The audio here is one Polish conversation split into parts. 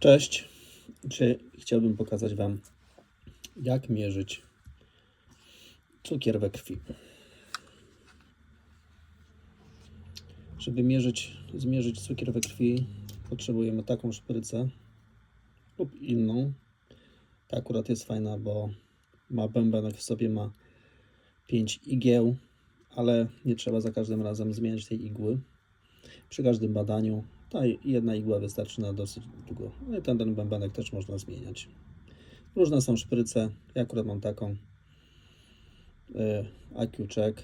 Cześć. Dzisiaj chciałbym pokazać Wam, jak mierzyć cukier we krwi. Żeby mierzyć, zmierzyć cukier we krwi, potrzebujemy taką szprycę lub inną. Ta akurat jest fajna, bo ma bębenek w sobie, ma 5 igieł, ale nie trzeba za każdym razem zmieniać tej igły. Przy każdym badaniu ta jedna igła wystarczy na dosyć długo. No i ten, ten bębenek też można zmieniać. Różne są szpryce. Ja akurat mam taką yy, AcuCheck.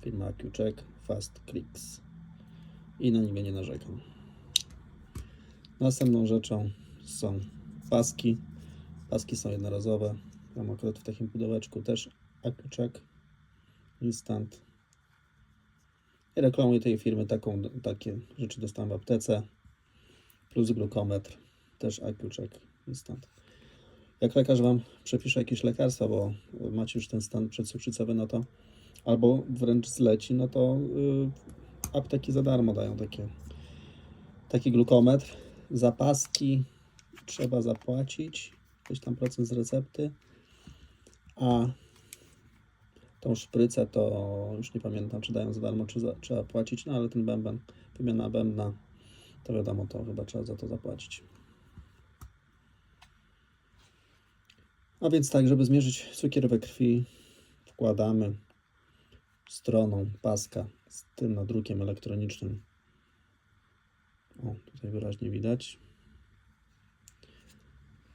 Firma AcuCheck Fast Clicks. I na niego nie narzekam. Następną rzeczą są paski. Paski są jednorazowe. Mam akurat w takim pudełeczku też AcuCheck Instant. Reklamuję tej firmy taką, takie rzeczy dostałem w aptece. Plus glukometr, też AcuCheck Instant. Jak lekarz Wam przepisze jakieś lekarstwa, bo macie już ten stan przedcukrzycowy, no to albo wręcz zleci, no to yy, apteki za darmo dają takie, taki glukometr. Zapaski trzeba zapłacić, jakiś tam procent z recepty, a tą szprycę to już nie pamiętam, czy dają za darmo, czy za, trzeba płacić, no ale ten bęben, wymiana bębna, to wiadomo, to chyba trzeba za to zapłacić. A więc tak, żeby zmierzyć cukier we krwi, wkładamy stroną paska z tym nadrukiem elektronicznym. O, tutaj wyraźnie widać.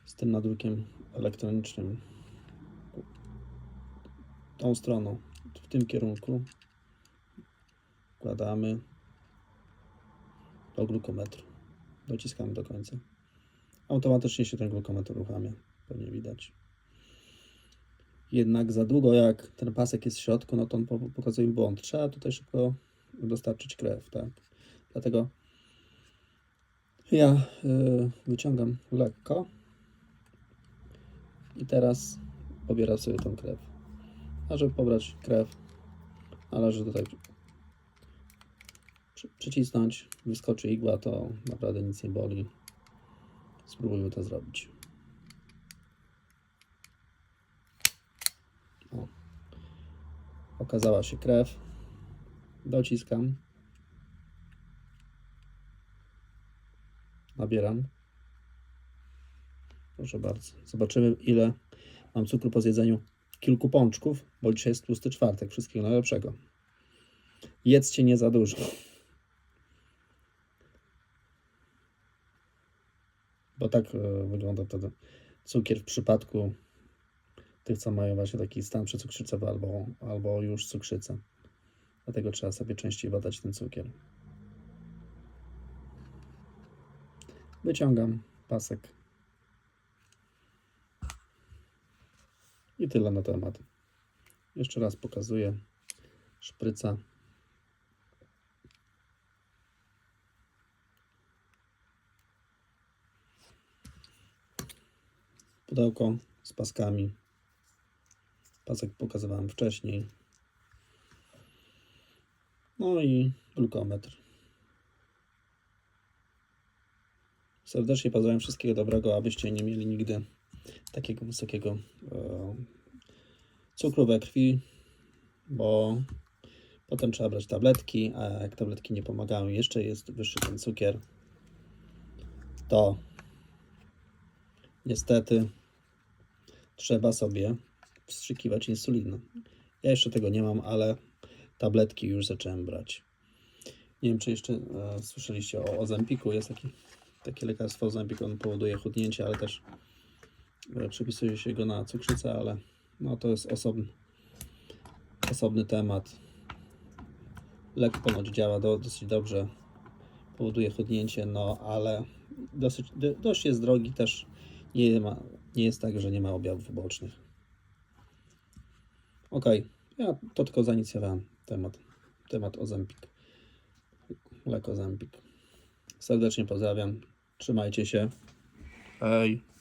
Z tym nadrukiem elektronicznym tą stroną, w tym kierunku wkładamy do glukometru. Dociskamy do końca. Automatycznie się ten glukometr uruchamia. Pewnie widać. Jednak za długo jak ten pasek jest w środku, no to on po- pokazuje błąd. Trzeba tutaj szybko dostarczyć krew, tak? Dlatego ja y, wyciągam lekko i teraz pobieram sobie tą krew. A żeby pobrać krew, należy tutaj przy- przycisnąć, wyskoczy igła, to naprawdę nic nie boli. Spróbujmy to zrobić. O. Okazała się krew. Dociskam. Nabieram. Proszę bardzo. Zobaczymy, ile mam cukru po zjedzeniu kilku pączków, bo dzisiaj jest tłusty czwartek. Wszystkiego najlepszego. Jedzcie nie za dużo. Bo tak e, wygląda wtedy cukier w przypadku tych, co mają właśnie taki stan przecukrzycowy albo, albo już cukrzycę. Dlatego trzeba sobie częściej badać ten cukier. Wyciągam pasek. I tyle na temat. Jeszcze raz pokazuję. Szpryca. Pudełko z paskami. Pasek pokazywałem wcześniej. No i glukometr. Serdecznie pozdrawiam wszystkiego dobrego, abyście nie mieli nigdy takiego wysokiego e, cukru we krwi, bo potem trzeba brać tabletki, a jak tabletki nie pomagają, jeszcze jest wyższy ten cukier, to niestety trzeba sobie wstrzykiwać insulinę. Ja jeszcze tego nie mam, ale tabletki już zacząłem brać. Nie wiem, czy jeszcze e, słyszeliście o Ozempiku. Jest taki, takie lekarstwo Ozempik, on powoduje chudnięcie, ale też przepisuje się go na cukrzycę, ale no, to jest osobny, osobny temat. Lek ponoć działa do, dosyć dobrze, powoduje chudnięcie, no ale dosyć, do, dość jest drogi też. Nie, ma, nie jest tak, że nie ma objawów ubocznych. Ok, ja to tylko zainicjowałem temat, temat Ozempik. Lek Ozempik. Serdecznie pozdrawiam. Trzymajcie się. Hej.